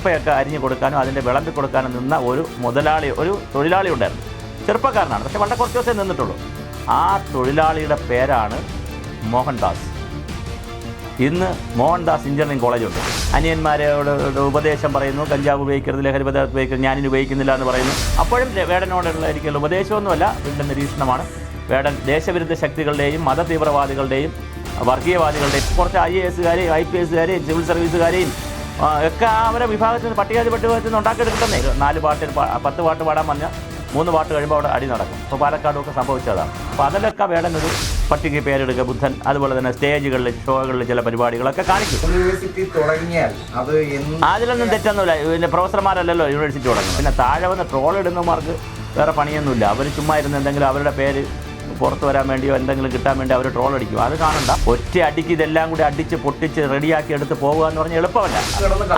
കപ്പയൊക്കെ അരിഞ്ഞു കൊടുക്കാനും അതിന്റെ വിളമ്പി കൊടുക്കാനും നിന്ന ഒരു മുതലാളി ഒരു തൊഴിലാളി ഉണ്ടായിരുന്നു. ചെറുപ്പക്കാരനാണ്. പക്ഷേ വളരെ കുറച്ച് ദിവസമേ നിന്നിട്ടുള്ളൂ. ആ തൊഴിലാളിയുടെ പേരാണ് മോഹൻദാസ്. ഇന്ന് മോഹൻദാസ് എഞ്ചിനീയറിംഗ് കോളേജുണ്ട്. അനിയന്മാരോട് ഉപദേശം പറയുന്നു കഞ്ചാവ് ഉപയോഗിക്കരുത് ലഹരി പദാർത്ഥം ഉപയോഗിക്കരുത് ഞാനിനി ഉപയോഗിക്കുന്നില്ല എന്ന് പറയുന്നു. അപ്പോഴും വേടനോടുള്ള ഒരിക്കലും ഉപദേശമൊന്നുമല്ല വീണ്ടും നിരീക്ഷണമാണ്. വേടൻ ദേശവിരുദ്ധ ശക്തികളുടെയും മതതീവ്രവാദികളുടെയും വർഗീയവാദികളുടെയും കുറച്ച് ഐ എ എസുകാരെയും ഐ പി എസുകാരെയും സിവിൽ സർവീസുകാരെയും ഒക്കെ അവരെ വിഭാഗത്തിൽ നിന്ന് പട്ടികജാതി പട്ടികത്തിൽ നിന്ന് ഉണ്ടാക്കിയെടുക്കുന്നേ നാല് പാട്ട് പത്ത് പാട്ട് പാടാൻ പറഞ്ഞാൽ മൂന്ന് പാട്ട് കഴിയുമ്പോൾ അവിടെ അടി നടക്കും. അപ്പോൾ പാലക്കാടും ഒക്കെ സംഭവിച്ചതാണ്. അപ്പോൾ അതിലൊക്കെ വേടനൊരു പട്ടിക പേരെടുക്കുക ബുദ്ധൻ അതുപോലെ തന്നെ സ്റ്റേജുകളിൽ ഷോകളിൽ ചില പരിപാടികളൊക്കെ കാണിക്കും. യൂണിവേഴ്സിറ്റി തുടങ്ങിയാൽ അത് അതിലൊന്നും തെറ്റൊന്നുമില്ല. പിന്നെ പ്രൊഫസർമാരല്ലല്ലോ യൂണിവേഴ്സിറ്റി തുടങ്ങും പിന്നെ താഴെ വന്ന് ട്രോൾ ഇടുന്നവർക്ക് വേറെ പണിയൊന്നുമില്ല. അവർ ചുമ്മാ ഇരുന്ന് എന്തെങ്കിലും അവരുടെ പേര് പുറത്ത് വരാൻ വേണ്ടിയോ എന്തെങ്കിലും കിട്ടാൻ വേണ്ടി അവർ ട്രോൾ അടിക്കും. അത് കാണണ്ട. ഒറ്റ അടിക്ക് ഇതെല്ലാം കൂടി അടിച്ച് പൊട്ടിച്ച് റെഡിയാക്കി എടുത്ത് പോകുക എന്ന് പറഞ്ഞാൽ എളുപ്പമല്ല.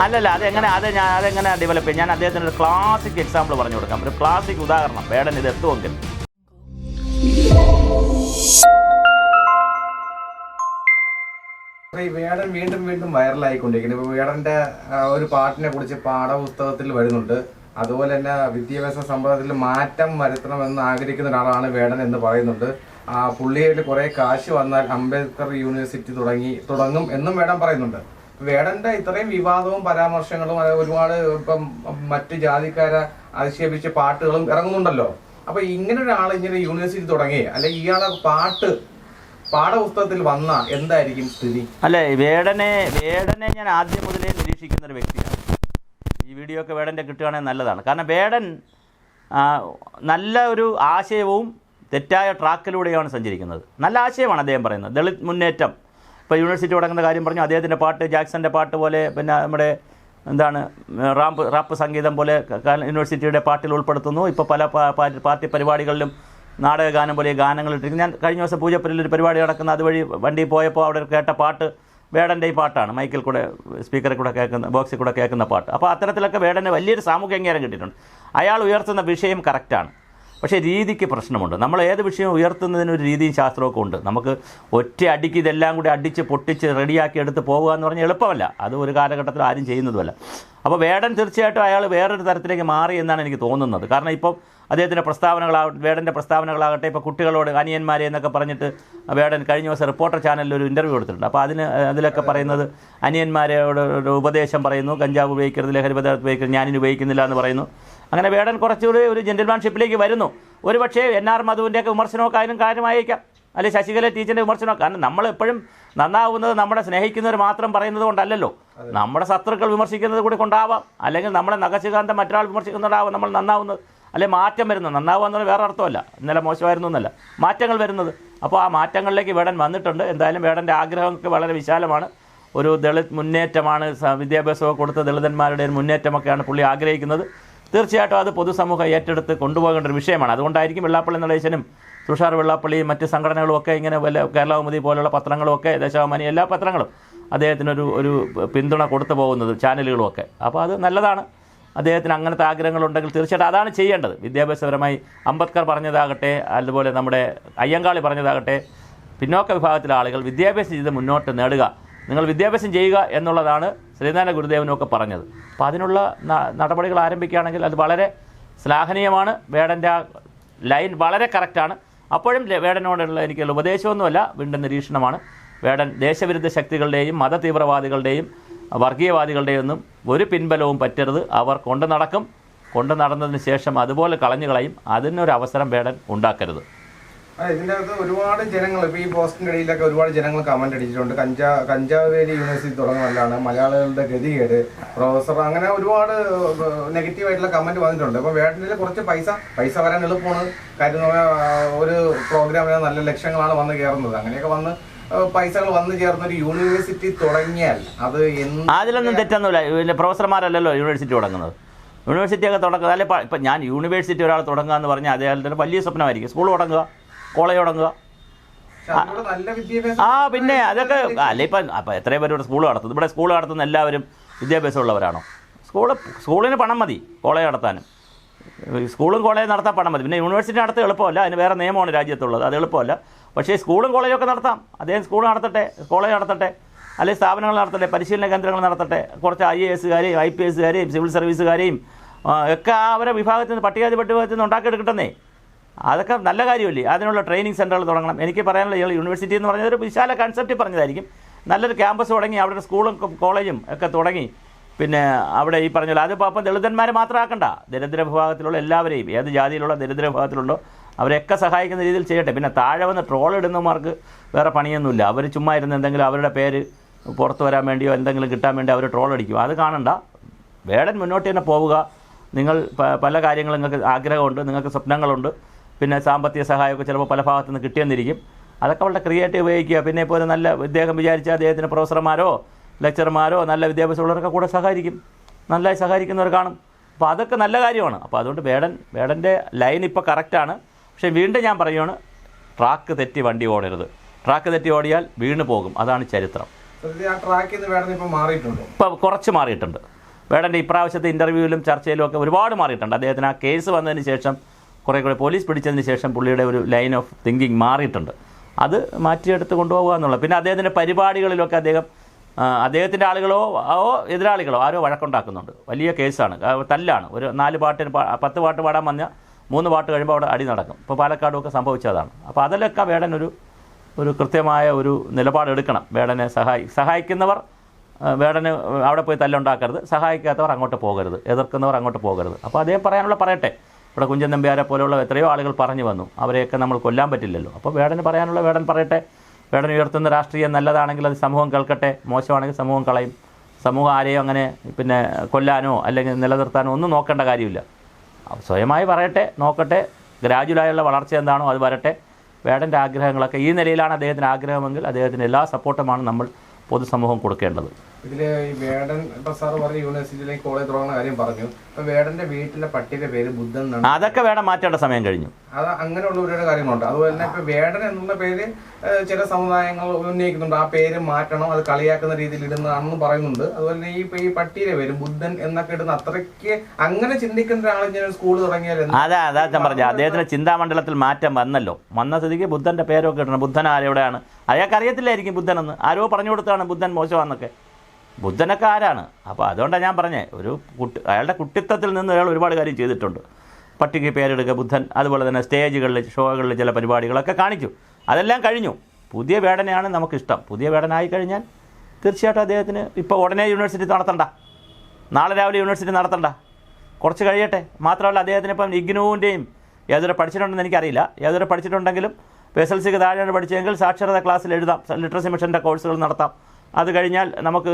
അല്ലല്ല അതെങ്ങനെ അത് ഞാൻ അതെങ്ങനെ ഡെവലപ്പ് ചെയ്യും? ഞാൻ അദ്ദേഹത്തിന് ഒരു ക്ലാസിക് എക്സാമ്പിൾ പറഞ്ഞു കൊടുക്കാം. ഒരു ക്ലാസിക് ഉദാഹരണം. വേടൻ ഇത് എത്തുമെങ്കിൽ. ഈ വേടൻ വീണ്ടും വീണ്ടും വൈറലായിക്കൊണ്ടിരിക്കുന്നു ഇപ്പൊ വേടന്റെ ഒരു പാട്ടിനെ കുറിച്ച് പാഠപുസ്തകത്തിൽ വരുന്നുണ്ട്. അതുപോലെ തന്നെ വിദ്യാഭ്യാസ സമ്പ്രദായത്തിൽ മാറ്റം വരുത്തണമെന്ന് ആഗ്രഹിക്കുന്ന ഒരാളാണ് വേടൻ എന്ന് പറയുന്നുണ്ട്. ആ പുള്ളിയായിട്ട് കുറെ കാശ് വന്നാൽ അംബേദ്കർ യൂണിവേഴ്സിറ്റി തുടങ്ങി തുടങ്ങും എന്നും വേടൻ പറയുന്നുണ്ട്. വേടന്റെ ഇത്രയും വിവാദവും പരാമർശങ്ങളും ഒരുപാട് ഇപ്പം മറ്റ് ജാതിക്കാരെ അധിക്ഷേപിച്ച പാട്ടുകളും ഇറങ്ങുന്നുണ്ടല്ലോ. അപ്പൊ ഇങ്ങനെ ഒരാൾ ഇങ്ങനെ യൂണിവേഴ്സിറ്റി തുടങ്ങി അല്ലെ ഇയാളെ പാട്ട് പാഠപുസ്തകത്തിൽ വന്ന എന്തായിരിക്കും സ്ഥിതി? അല്ലെ വേടനെ വേടനെ ഞാൻ ആദ്യം മുതലേ നിരീക്ഷിക്കുന്ന ഒരു വ്യക്തിയാണ്. ഈ വീഡിയോ ഒക്കെ വേടന്റെ കിട്ടുകയാണെങ്കിൽ നല്ലതാണ്. കാരണം വേടൻ നല്ല ഒരു ആശയവും തെറ്റായ ട്രാക്കിലൂടെയാണ് സഞ്ചരിക്കുന്നത്. നല്ല ആശയമാണ് അദ്ദേഹം പറയുന്നത്. ദളിത് മുന്നേറ്റം. ഇപ്പോൾ യൂണിവേഴ്സിറ്റി തുടങ്ങുന്ന കാര്യം പറഞ്ഞു അദ്ദേഹത്തിന്റെ പാട്ട് ജാക്സന്റെ പാട്ട് പോലെ പിന്നെ നമ്മുടെ എന്താണ് റാപ്പ് റാപ്പ് സംഗീതം പോലെ യൂണിവേഴ്സിറ്റിയുടെ പാട്ടിൽ ഉൾപ്പെടുത്തുന്നു. ഇപ്പോൾ പല പാർട്ടി പരിപാടികളിലും നാടക ഗാനം പോലെ ഗാനങ്ങൾ ഇട്ടിരിക്കുന്നു. ഞാൻ കഴിഞ്ഞ ദിവസം പൂജപ്പുരയിൽ ഒരു പരിപാടി നടക്കുന്ന. അതുവഴി വണ്ടി പോയപ്പോൾ അവിടെ കേട്ട പാട്ട് വേടന്റെ ഈ പാട്ടാണ്. മൈക്കിൽ കൂടെ സ്പീക്കറിൽ കൂടെ കേൾക്കുന്ന ബോക്സിൽ കൂടെ കേൾക്കുന്ന പാട്ട്. അപ്പോൾ അത്തരത്തിലൊക്കെ വേടന് വലിയൊരു സാമൂഹ്യ അംഗീകാരം കിട്ടിയിട്ടുണ്ട്. അയാൾ ഉയർത്തുന്ന വിഷയം കറക്റ്റാണ് പക്ഷേ രീതിക്ക് പ്രശ്നമുണ്ട്. നമ്മൾ ഏത് വിഷയം ഉയർത്തുന്നതിന് ഒരു രീതിയും ശാസ്ത്രമൊക്കെ ഉണ്ട്. നമുക്ക് ഒറ്റ അടിക്ക് ഇതെല്ലാം കൂടി അടിച്ച് പൊട്ടിച്ച് റെഡിയാക്കി എടുത്ത് പോകുക എന്ന് പറഞ്ഞാൽ എളുപ്പമല്ല. അത് ഒരു കാലഘട്ടത്തിൽ ആരും ചെയ്യുന്നതുമല്ല. അപ്പോൾ വേടൻ തീർച്ചയായിട്ടും അയാൾ വേറൊരു തരത്തിലേക്ക് മാറി എന്നാണ് എനിക്ക് തോന്നുന്നത്. കാരണം ഇപ്പം അദ്ദേഹത്തിന്റെ പ്രസ്താവനകളാവട്ടെ വേടന്റെ പ്രസ്താവനകളാകട്ടെ ഇപ്പോൾ കുട്ടികളോട് അനിയന്മാരെ എന്നൊക്കെ പറഞ്ഞിട്ട് വേടൻ കഴിഞ്ഞ ദിവസം റിപ്പോർട്ടർ ചാനലിൽ ഒരു ഇന്റർവ്യൂ എടുത്തിട്ടുണ്ട്. അപ്പോൾ അതിന് അതിലൊക്കെ പറയുന്നത് അനിയന്മാരോട് ഒരു ഉപദേശം പറയുന്നു കഞ്ചാവ് ഉപയോഗിക്കരുത് ലഹരി പദാർത്ഥം ഉപയോഗിക്കരുത് ഞാനിനി ഉപയോഗിക്കുന്നില്ല എന്ന് പറയുന്നു. അങ്ങനെ വേടൻ കുറച്ചുകൂടി ഒരു ജെന്റിൽമാൻഷിപ്പിലേക്ക് വരുന്നു. ഒരു പക്ഷേ എൻ ആർ മധുവിന്റെയൊക്കെ വിമർശനമൊക്കെ അതിനും കാര്യമായേക്കാം അല്ലെ ശശികല ടീച്ചറിന്റെ വിമർശനം കാരണം നമ്മളെപ്പോഴും നന്നാവുന്നത് നമ്മളെ സ്നേഹിക്കുന്നവർ മാത്രം പറയുന്നത് കൊണ്ടല്ലല്ലോ. നമ്മുടെ ശത്രുക്കൾ വിമർശിക്കുന്നത് കൂടി കൊണ്ടാവാം. അല്ലെങ്കിൽ നമ്മളെ നഖശികാന്തം മറ്റൊരാൾ വിമർശിക്കുന്നുണ്ടാവാം നമ്മൾ നന്നാവുന്നത്. അല്ലെ മാറ്റം വരുന്നത്? നന്നാവുക എന്നത് വേറെ അർത്ഥമല്ല. ഇന്നലെ മോശമായിരുന്നു എന്നല്ല. മാറ്റങ്ങൾ വരുന്നത്. അപ്പോൾ ആ മാറ്റങ്ങളിലേക്ക് വേടൻ വന്നിട്ടുണ്ട്. എന്തായാലും വേടന്റെ ആഗ്രഹമൊക്കെ വളരെ വിശാലമാണ്. ഒരു ദളിത് മുന്നേറ്റമാണ് വിദ്യാഭ്യാസമൊക്കെ കൊടുത്ത ദളിതന്മാരുടെ ഒരു മുന്നേറ്റമൊക്കെയാണ് പുള്ളി ആഗ്രഹിക്കുന്നത്. തീർച്ചയായിട്ടും അത് പൊതുസമൂഹം ഏറ്റെടുത്ത് കൊണ്ടുപോകേണ്ട ഒരു വിഷയമാണ്. അതുകൊണ്ടായിരിക്കും വെള്ളാപ്പള്ളി നടേശനും തുഷാർ വെള്ളാപ്പള്ളിയും മറ്റ് സംഘടനകളും ഒക്കെ ഇങ്ങനെ വല്ല കേരളകൗമുദി പോലുള്ള പത്രങ്ങളും ഒക്കെ ദേശാഭിമാനി എല്ലാ പത്രങ്ങളും അദ്ദേഹത്തിനൊരു ഒരു പിന്തുണ കൊടുത്തു പോകുന്നത് ചാനലുകളും ഒക്കെ. അപ്പോൾ അത് നല്ലതാണ്. അദ്ദേഹത്തിന് അങ്ങനത്തെ ആഗ്രഹങ്ങളുണ്ടെങ്കിൽ തീർച്ചയായിട്ടും അതാണ് ചെയ്യേണ്ടത്. വിദ്യാഭ്യാസപരമായി അംബേദ്കർ പറഞ്ഞതാകട്ടെ അതുപോലെ നമ്മുടെ അയ്യങ്കാളി പറഞ്ഞതാകട്ടെ പിന്നോക്ക വിഭാഗത്തിലെ ആളുകൾ വിദ്യാഭ്യാസം ചെയ്ത് മുന്നോട്ട് നേടുക. നിങ്ങൾ വിദ്യാഭ്യാസം ചെയ്യുക എന്നുള്ളതാണ് ശ്രീനാരായണ ഗുരുദേവനൊക്കെ പറഞ്ഞത്. അപ്പോൾ അതിനുള്ള നടപടികൾ ആരംഭിക്കുകയാണെങ്കിൽ അത് വളരെ ശ്ലാഘനീയമാണ്. വേടന്റെ ആ ലൈൻ വളരെ കറക്റ്റാണ്. അപ്പോഴും വേടനോടുള്ള എനിക്കുള്ള ഉപദേശമൊന്നുമല്ല വീണ്ടും നിരീക്ഷണമാണ്. വേടൻ ദേശവിരുദ്ധ ശക്തികളുടെയും മതതീവ്രവാദികളുടെയും വർഗീയവാദികളുടെയും ഒന്നും ഒരു പിൻബലവും പറ്റരുത്. അവർ കൊണ്ടു നടക്കും. കൊണ്ടു നടന്നതിന് ശേഷം അതുപോലെ കളഞ്ഞു കളയും. അതിനൊരു അവസരം വേടൻ ഉണ്ടാക്കരുത്. ഇതിന്റെ അകത്ത് ഒരുപാട് ജനങ്ങൾ ഇപ്പൊ ഈ പോസ്റ്റിന്റെ ഇടയിലൊക്കെ ഒരുപാട് ജനങ്ങൾ കമന്റ് അടിച്ചിട്ടുണ്ട് കഞ്ചാ കഞ്ചാവേലി യൂണിവേഴ്സിറ്റി തുടങ്ങുന്നതാണ് മലയാളികളുടെ ഗതികേട്. പ്രൊഫസർ അങ്ങനെ ഒരുപാട് നെഗറ്റീവ് ആയിട്ടുള്ള കമന്റ് വന്നിട്ടുണ്ട്. അപ്പൊ വേട്ടനിൽ കുറച്ച് പൈസ പൈസ വരാൻ എളുപ്പമാണ്. കാര്യം ഒരു പ്രോഗ്രാമിന് നല്ല ലക്ഷ്യങ്ങളാണ് വന്ന് കയറുന്നത്. അങ്ങനെയൊക്കെ വന്ന് പൈസകൾ വന്നു ചേർന്ന ഒരു യൂണിവേഴ്സിറ്റി തുടങ്ങിയാൽ അത് അതിലൊന്നും തെറ്റൊന്നുമില്ല. പിന്നെ പ്രൊഫസർമാരല്ലല്ലോ യൂണിവേഴ്സിറ്റി തുടങ്ങുന്നത്. യൂണിവേഴ്സിറ്റിയൊക്കെ തുടങ്ങുക അല്ലെ ഇപ്പം ഞാൻ യൂണിവേഴ്സിറ്റി ഒരാൾ തുടങ്ങുക എന്ന് പറഞ്ഞാൽ അദ്ദേഹത്തിന്റെ വലിയ സ്വപ്നമായിരിക്കും. സ്കൂൾ തുടങ്ങുക കോളേജ് തുടങ്ങുക. ആ പിന്നെ അതൊക്കെ അല്ലെ ഇപ്പം അപ്പം എത്രയും പേര് ഇവിടെ സ്കൂൾ നടത്തുന്നത് ഇവിടെ സ്കൂൾ നടത്തുന്ന എല്ലാവരും വിദ്യാഭ്യാസമുള്ളവരാണോ? സ്കൂൾ സ്കൂളിന് പണം മതി കോളേജ് നടത്താനും. സ്കൂളും കോളേജും നടത്താൻ പണം മതി. പിന്നെ യൂണിവേഴ്സിറ്റി നടത്താൻ എളുപ്പമല്ല. അതിന് വേറെ നിയമമാണ് രാജ്യത്തുള്ളത്. അത് എളുപ്പമല്ല. പക്ഷേ സ്കൂളും കോളേജൊക്കെ നടത്താം. അദ്ദേഹം സ്കൂൾ നടത്തട്ടെ കോളേജ് നടത്തട്ടെ അല്ലെങ്കിൽ സ്ഥാപനങ്ങൾ നടത്തട്ടെ പരിശീലന കേന്ദ്രങ്ങൾ നടത്തട്ടെ കുറച്ച് ഐ എ എസുകാരെയും ഐ പി എസുകാരെയും സിവിൽ സർവീസുകാരെയും ഒക്കെ അവരെ വിഭാഗത്തിൽ നിന്ന് പട്ടികാതി പട്ടികത്തിൽ നിന്ന് ഉണ്ടാക്കിയെടുക്കട്ടെന്നേ അതൊക്കെ നല്ല കാര്യമല്ലേ? അതിനുള്ള ട്രെയിനിങ് സെന്ററുകൾ തുടങ്ങണം. എനിക്ക് പറയാനുള്ള ഞങ്ങൾ യൂണിവേഴ്സിറ്റി എന്ന് പറഞ്ഞത് ഒരു വിശാല കൺസെപ്റ്റ് പറഞ്ഞതായിരിക്കും. നല്ലൊരു ക്യാമ്പസ് തുടങ്ങി അവിടെ സ്കൂളും കോളേജും ഒക്കെ തുടങ്ങി. പിന്നെ അവിടെ ഈ പറഞ്ഞ അതിപ്പോൾ അപ്പം ദളിതന്മാരെ മാത്രം ആക്കണ്ട ദരിദ്ര വിഭാഗത്തിലുള്ള എല്ലാവരെയും ഏത് ജാതിയിലുള്ള ദരിദ്ര വിഭാഗത്തിലുണ്ടോ അവരെയൊക്കെ സഹായിക്കുന്ന രീതിയിൽ ചെയ്യട്ടെ. പിന്നെ താഴെ വന്ന് ട്രോൾ ഇടുന്നവർക്ക് വേറെ പണിയൊന്നുമില്ല. അവർ ചുമ്മാ ഇരുന്ന് എന്തെങ്കിലും അവരുടെ പേര് പുറത്ത് വരാൻ വേണ്ടിയോ എന്തെങ്കിലും കിട്ടാൻ വേണ്ടി അവർ ട്രോൾ അടിക്കും. അത് കാണണ്ട. വേടൻ മുന്നോട്ട് തന്നെ പോവുക. നിങ്ങൾ പല കാര്യങ്ങളും നിങ്ങൾക്ക് ആഗ്രഹമുണ്ട് നിങ്ങൾക്ക് സ്വപ്നങ്ങളുണ്ട്. പിന്നെ സാമ്പത്തിക സഹായമൊക്കെ ചിലപ്പോൾ പല ഭാഗത്തു നിന്ന് കിട്ടിയെന്നിരിക്കും. അതൊക്കെ വളരെ ക്രിയേറ്റീവ് ഉപയോഗിക്കുക. പിന്നെ ഇപ്പോൾ നല്ല ഇദ്ദേഹം വിചാരിച്ച അദ്ദേഹത്തിന് പ്രൊഫസർമാരോ ലെക്ചർമാരോ നല്ല വിദ്യാഭ്യാസമുള്ളവരൊക്കെ കൂടെ സഹായിക്കും. നല്ലതായി സഹായിക്കുന്നവർ കാണും. അപ്പോൾ അതൊക്കെ നല്ല കാര്യമാണ്. അപ്പോൾ അതുകൊണ്ട് വേടൻ വേടന്റെ ലൈൻ ഇപ്പോൾ കറക്റ്റാണ് പക്ഷേ വീണ്ടും ഞാൻ പറയുകയാണ് ട്രാക്ക് തെറ്റി വണ്ടി ഓടരുത്. ട്രാക്ക് തെറ്റി ഓടിയാൽ വീണ് പോകും. അതാണ് ചരിത്രം. ഇപ്പം കുറച്ച് മാറിയിട്ടുണ്ട്. വേടന്റെ ഇപ്രാവശ്യത്തെ ഇന്റർവ്യൂവിലും ചർച്ചയിലും ഒക്കെ ഒരുപാട് മാറിയിട്ടുണ്ട്. അദ്ദേഹത്തിന് ആ കേസ് വന്നതിന് ശേഷം കുറേ കൂടെ പോലീസ് പിടിച്ചതിന് ശേഷം പുള്ളിയുടെ ഒരു ലൈൻ ഓഫ് തിങ്കിങ് മാറിയിട്ടുണ്ട്. അത് മാറ്റിയെടുത്ത് കൊണ്ടുപോകുക എന്നുള്ളത്. പിന്നെ അദ്ദേഹത്തിന്റെ പരിപാടികളിലൊക്കെ അദ്ദേഹം അദ്ദേഹത്തിന്റെ ആളുകളോ ഓ എതിരാളികളോ ആരോ വഴക്കുണ്ടാക്കുന്നുണ്ട്. വലിയ കേസാണ്. തല്ലാണ്. ഒരു നാല് പാട്ടിന് പത്ത് പാട്ട് പാടാൻ വന്ന മൂന്ന് പാട്ട് കഴിയുമ്പോൾ അവിടെ അടി നടക്കും. ഇപ്പോൾ പാലക്കാടും ഒക്കെ സംഭവിച്ചതാണ്. അപ്പോൾ അതിലൊക്കെ വേടൻ ഒരു ഒരു കൃത്യമായ ഒരു നിലപാടെടുക്കണം വേടനെ സഹായി സഹായിക്കുന്നവർ വേടന് അവിടെ പോയി തല്ലുണ്ടാക്കരുത്. സഹായിക്കാത്തവർ അങ്ങോട്ട് പോകരുത്. എതിർക്കുന്നവർ അങ്ങോട്ട് പോകരുത്. അപ്പോൾ അതേ പറയാനുള്ള പറയട്ടെ. ഇവിടെ കുഞ്ചൻ നമ്പ്യാരെ പോലെയുള്ള എത്രയോ ആളുകൾ പറഞ്ഞു വന്നു. അവരെയൊക്കെ നമ്മൾ കൊല്ലാൻ പറ്റില്ലല്ലോ. അപ്പോൾ വേടന് പറയാനുള്ള വേടൻ പറയട്ടെ. വേടൻ ഉയർത്തുന്ന രാഷ്ട്രീയം നല്ലതാണെങ്കിൽ അത് സമൂഹം കേൾക്കട്ടെ. മോശമാണെങ്കിൽ സമൂഹം കളയും. സമൂഹം ആരെയോ അങ്ങനെ പിന്നെ കൊല്ലാനോ അല്ലെങ്കിൽ നിലനിർത്താനോ ഒന്നും നോക്കേണ്ട കാര്യമില്ല. സ്വയമായി പറയട്ടെ നോക്കട്ടെ ഗ്രാജുവലായുള്ള വളർച്ച എന്താണോ അത് വരട്ടെ. വേടന്റെ ആഗ്രഹങ്ങളൊക്കെ ഈ നിലയിലാണ് അദ്ദേഹത്തിന് ആഗ്രഹമെങ്കിൽ അദ്ദേഹത്തിന് എല്ലാ സപ്പോർട്ടുമാണ് നമ്മൾ പൊതുസമൂഹം കൊടുക്കേണ്ടത്. ഇതിൽ ഈ വേടൻ ഇപ്പൊ സാറ് പറഞ്ഞ യൂണിവേഴ്സിറ്റിയിലേക്ക് കോളേജ് തുടങ്ങുന്ന കാര്യം പറഞ്ഞു. ഇപ്പൊ വേടന്റെ വീട്ടിലെ പട്ടിയുടെ പേര് ബുദ്ധൻ എന്നാണ്. അതൊക്കെ വേണം മാറ്റേണ്ട സമയം കഴിഞ്ഞു. അത് അങ്ങനെയുള്ള ഒരുപാട് കാര്യങ്ങളുണ്ട്. അതുപോലെ തന്നെ ഇപ്പൊ വേടൻ എന്നുള്ള പേര് ചില സമുദായങ്ങൾ ഉന്നയിക്കുന്നുണ്ട്. ആ പേര് മാറ്റണം അത് കളിയാക്കുന്ന രീതിയിൽ ഇടുന്നതാണെന്ന് പറയുന്നുണ്ട്. അതുപോലെ തന്നെ ഈ ഈ പട്ടിയുടെ പേര് ബുദ്ധൻ എന്നൊക്കെ ഇടുന്ന അത്രയ്ക്ക് അങ്ങനെ ചിന്തിക്കുന്ന ഒരാൾ ഞാൻ സ്കൂൾ തുടങ്ങിയാൽ അതെ അതെ അതാ ഞാൻ പറഞ്ഞു അദ്ദേഹത്തിന്റെ ചിന്താമണ്ഡലത്തിൽ മാറ്റം വന്നല്ലോ. വന്ന സ്ഥിതിക്ക് ബുദ്ധന്റെ പേരൊക്കെ ഇടണം. ബുദ്ധൻ ആരെവിടെയാണ്? അയാൾക്ക് അറിയത്തില്ലായിരിക്കും ബുദ്ധനെന്ന്. ആരോ പറഞ്ഞു കൊടുത്താണ് ബുദ്ധൻ മോശമാണെന്നൊക്കെ. ബുദ്ധനൊക്കെ ആരാണ് അപ്പോൾ അതുകൊണ്ടാണ് ഞാൻ പറഞ്ഞത് ഒരു കുട്ടി അയാളുടെ കുട്ടിത്തത്തിൽ നിന്ന് അയാൾ ഒരുപാട് കാര്യം ചെയ്തിട്ടുണ്ട്. പട്ടിക്ക് പേരെടുക്കുക ബുദ്ധൻ അതുപോലെ തന്നെ സ്റ്റേജുകളിൽ ഷോകളിൽ ചില പരിപാടികളൊക്കെ കാണിച്ചു. അതെല്ലാം കഴിഞ്ഞു. പുതിയ വേടനെയാണ് നമുക്കിഷ്ടം. പുതിയ വേടനായി കഴിഞ്ഞാൽ തീർച്ചയായിട്ടും അദ്ദേഹത്തിന് ഇപ്പോൾ ഉടനെ യൂണിവേഴ്സിറ്റി നടത്തണ്ട. നാളെ രാവിലെ യൂണിവേഴ്സിറ്റി നടത്തണ്ട. കുറച്ച് കഴിയട്ടെ. മാത്രമല്ല അദ്ദേഹത്തിന് ഇപ്പം ഇഗ്നുവിന്റെയും ഏതൊരു പഠിച്ചിട്ടുണ്ടെന്ന് എനിക്കറിയില്ല. ഏതൊരു പഠിച്ചിട്ടുണ്ടെങ്കിലും എസ് എൽ സിക്ക് താഴെയാണ് പഠിച്ചതെങ്കിൽ സാക്ഷരത ക്ലാസ്സിൽ എഴുതാം. ലിറ്ററസി മിഷന്റെ കോഴ്സുകൾ നടത്താം. അത് കഴിഞ്ഞാൽ നമുക്ക്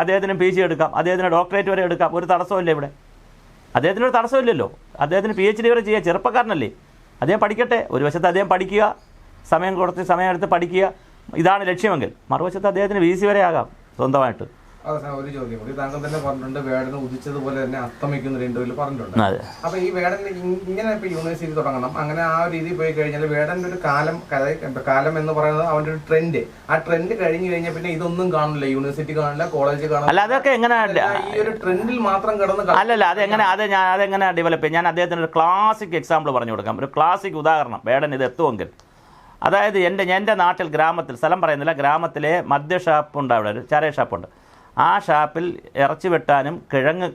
അദ്ദേഹത്തിന് പി ജി എടുക്കാം. അദ്ദേഹത്തിന് ഡോക്ടറേറ്റ് വരെ എടുക്കാം. ഒരു തടസ്സമില്ല ഇവിടെ. അദ്ദേഹത്തിന് ഒരു തടസ്സമില്ലല്ലോ അദ്ദേഹത്തിന് പി എച്ച് ഡി വരെ ചെയ്യാം. ചെറുപ്പക്കാരനല്ലേ. അദ്ദേഹം പഠിക്കട്ടെ. ഒരു വശത്ത് അദ്ദേഹം പഠിക്കുക. സമയം കുറച്ച് സമയം എടുത്ത് പഠിക്കുക. ഇതാണ് ലക്ഷ്യമെങ്കിൽ. മറുവശത്ത് അദ്ദേഹത്തിന് വി സി വരെ ആകാം സ്വന്തമായിട്ട്. അതെ സാർ ഒരു ചോദ്യം കൂടി. താങ്കൾ തന്നെ പറഞ്ഞിട്ടുണ്ട് വേടനെ ഉദിച്ചതുപോലെ തന്നെ അസ്തമിക്കുന്ന ഒരു ഇന്റർവ്യൂൽ പറഞ്ഞിട്ടുണ്ട്. അപ്പൊ ഈ വേടൻ ഇ- ഇങ്ങനെ ഇപ്പൊ യൂണിവേഴ്സിറ്റി തുടങ്ങണം. അങ്ങനെ ആ പോയി കഴിഞ്ഞാൽ വേടന്റെ ഒരു കാലം കാലം എന്ന് പറയുന്നത് അവന്റെ ഒരു ട്രെൻഡ് ആ ട്രെൻഡ് കഴിഞ്ഞു കഴിഞ്ഞാൽ പിന്നെ ഇതൊന്നും കാണില്ല. യൂണിവേഴ്സിറ്റി കാണില്ല കോളേജ് കാണില്ല. അല്ല അതൊക്കെ എങ്ങനെ ഈ ഒരു ട്രെൻഡിൽ മാത്രം കിടന്ന് കള- അല്ലല്ല അതെങ്ങനെ അത് ഞാൻ അതെങ്ങനെ ഡെവലപ്പ് ചെയ്യും? ഞാൻ അദ്ദേഹത്തിന് ഒരു ക്ലാസിക് എക്സാമ്പിൾ പറഞ്ഞു കൊടുക്കാം. ഒരു ക്ലാസിക് ഉദാഹരണം. വേടൻ ഇത് എത്തുമെങ്കിൽ. അതായത് എന്റെ എന്റെ നാട്ടിൽ ഗ്രാമത്തിൽ സ്ഥലം പറയുന്നില്ല ഗ്രാമത്തിലെ മദ്യ ഷാപ്പുണ്ട് അവിടെ ഒരു ചാരയ ഷാപ്പുണ്ട് ആ ഷാപ്പിൽ ഇറച്ചി വെട്ടാനും കിഴങ്ങ്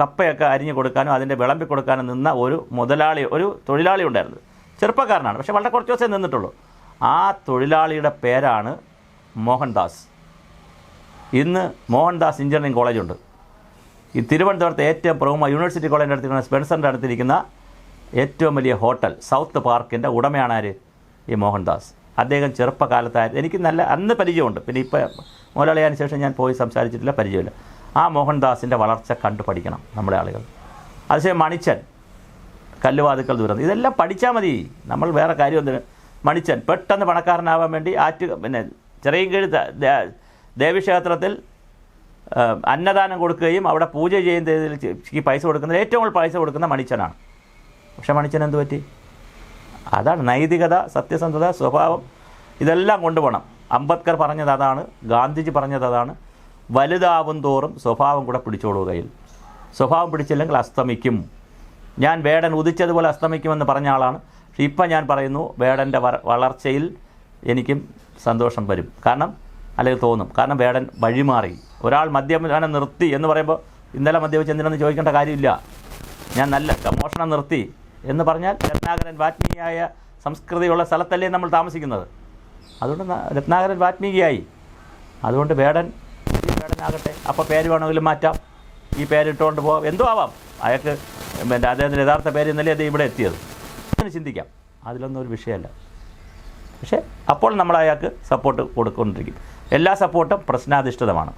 കപ്പയൊക്കെ അരിഞ്ഞു കൊടുക്കാനും അതിന്റെ വിളമ്പി കൊടുക്കാനും നിന്ന ഒരു മുതലാളി ഒരു തൊഴിലാളി ഉണ്ടായിരുന്നു. ചെറുപ്പക്കാരനാണ് പക്ഷെ വളരെ കുറച്ച് ദിവസമേ നിന്നിട്ടുള്ളൂ. ആ തൊഴിലാളിയുടെ പേരാണ് മോഹൻദാസ്. ഇന്ന് മോഹൻദാസ് എഞ്ചിനീയറിംഗ് കോളേജുണ്ട്. ഈ തിരുവനന്തപുരത്തെ ഏറ്റവും പ്രമുഖ യൂണിവേഴ്സിറ്റി കോളേജിന്റെ അടുത്തിരിക്കുന്ന സ്പെൻസറിന്റെ അടുത്തിരിക്കുന്ന ഏറ്റവും വലിയ ഹോട്ടൽ സൗത്ത് പാർക്കിന്റെ ഉടമയാണ് ആര്? ഈ മോഹൻദാസ്. അദ്ദേഹം ചെറുപ്പകാലത്തായിരുന്നു. എനിക്ക് നല്ല അന്ന് പരിചയമുണ്ട്. പിന്നെ ഇപ്പോൾ മുതലാളിയാന് ശേഷം ഞാൻ പോയി സംസാരിച്ചിട്ടില്ല പരിചയമില്ല. ആ മോഹൻദാസിന്റെ വളർച്ച കണ്ടു പഠിക്കണം നമ്മുടെ ആളുകൾ. അതേസമയം മണിച്ചൻ കല്ലുവാതുക്കൾ ദൂരം ഇതെല്ലാം പഠിച്ചാൽ മതി. നമ്മൾ വേറെ കാര്യം എന്തിന്? മണിച്ചൻ പെട്ടെന്ന് പണക്കാരനാവാൻ വേണ്ടി ആറ്റ് പിന്നെ ചെറിയ കീഴ് ദേവീക്ഷേത്രത്തിൽ അന്നദാനം കൊടുക്കുകയും അവിടെ പൂജ ചെയ്യുന്നതിൽ പൈസ കൊടുക്കുന്നത് ഏറ്റവും കൂടുതൽ പൈസ കൊടുക്കുന്ന മണിച്ചനാണ്. പക്ഷേ മണിച്ചൻ എന്ത് പറ്റി? അതാണ് നൈതികത സത്യസന്ധത സ്വഭാവം. ഇതെല്ലാം കൊണ്ടുപോകണം. അംബേദ്കർ പറഞ്ഞത് അതാണ് ഗാന്ധിജി പറഞ്ഞത് അതാണ്. വലുതാവും തോറും സ്വഭാവം കൂടെ പിടിച്ചോളൂ കയ്യിൽ. സ്വഭാവം പിടിച്ചില്ലെങ്കിൽ അസ്തമിക്കും. ഞാൻ വേടൻ ഉദിച്ചതുപോലെ അസ്തമിക്കുമെന്ന് പറഞ്ഞ ആളാണ്. പക്ഷേ ഇപ്പം ഞാൻ പറയുന്നു വേടന്റെ വളർച്ചയിൽ എനിക്കും സന്തോഷം വരും. കാരണം അല്ലെങ്കിൽ തോന്നും. കാരണം വേടൻ വഴിമാറി. ഒരാൾ മദ്യപാനം നിർത്തി എന്ന് പറയുമ്പോൾ ഇന്നലെ മദ്യപിച്ച് ചോദിക്കേണ്ട കാര്യമില്ല. ഞാൻ നല്ല മോഷണം നിർത്തി. എന്ന് പറഞ്ഞാൽ രത്നാകരൻ വാത്മീയായ സംസ്കൃതിയുള്ള സ്ഥലത്തല്ലേ നമ്മൾ താമസിക്കുന്നത്. അതുകൊണ്ട് രത്നാകരൻ വാത്മീകിയായി. അതുകൊണ്ട് വേടൻ വേടനാകട്ടെ. അപ്പോൾ പേര് വേണമെങ്കിലും മാറ്റാം. ഈ പേരിട്ടുകൊണ്ട് പോകാം എന്തോ ആവാം അയാൾക്ക് പിന്നെ അദ്ദേഹത്തിന്റെ യഥാർത്ഥ പേര് ഇന്നലെ അത് ഇവിടെ എത്തിയത്. അങ്ങനെ ചിന്തിക്കാം. അതിലൊന്നും ഒരു വിഷയമല്ല. പക്ഷേ അപ്പോൾ നമ്മൾ അയാൾക്ക് സപ്പോർട്ട് കൊടുക്കൊണ്ടിരിക്കും. എല്ലാ സപ്പോർട്ടും പ്രശ്നാധിഷ്ഠിതമാണ്.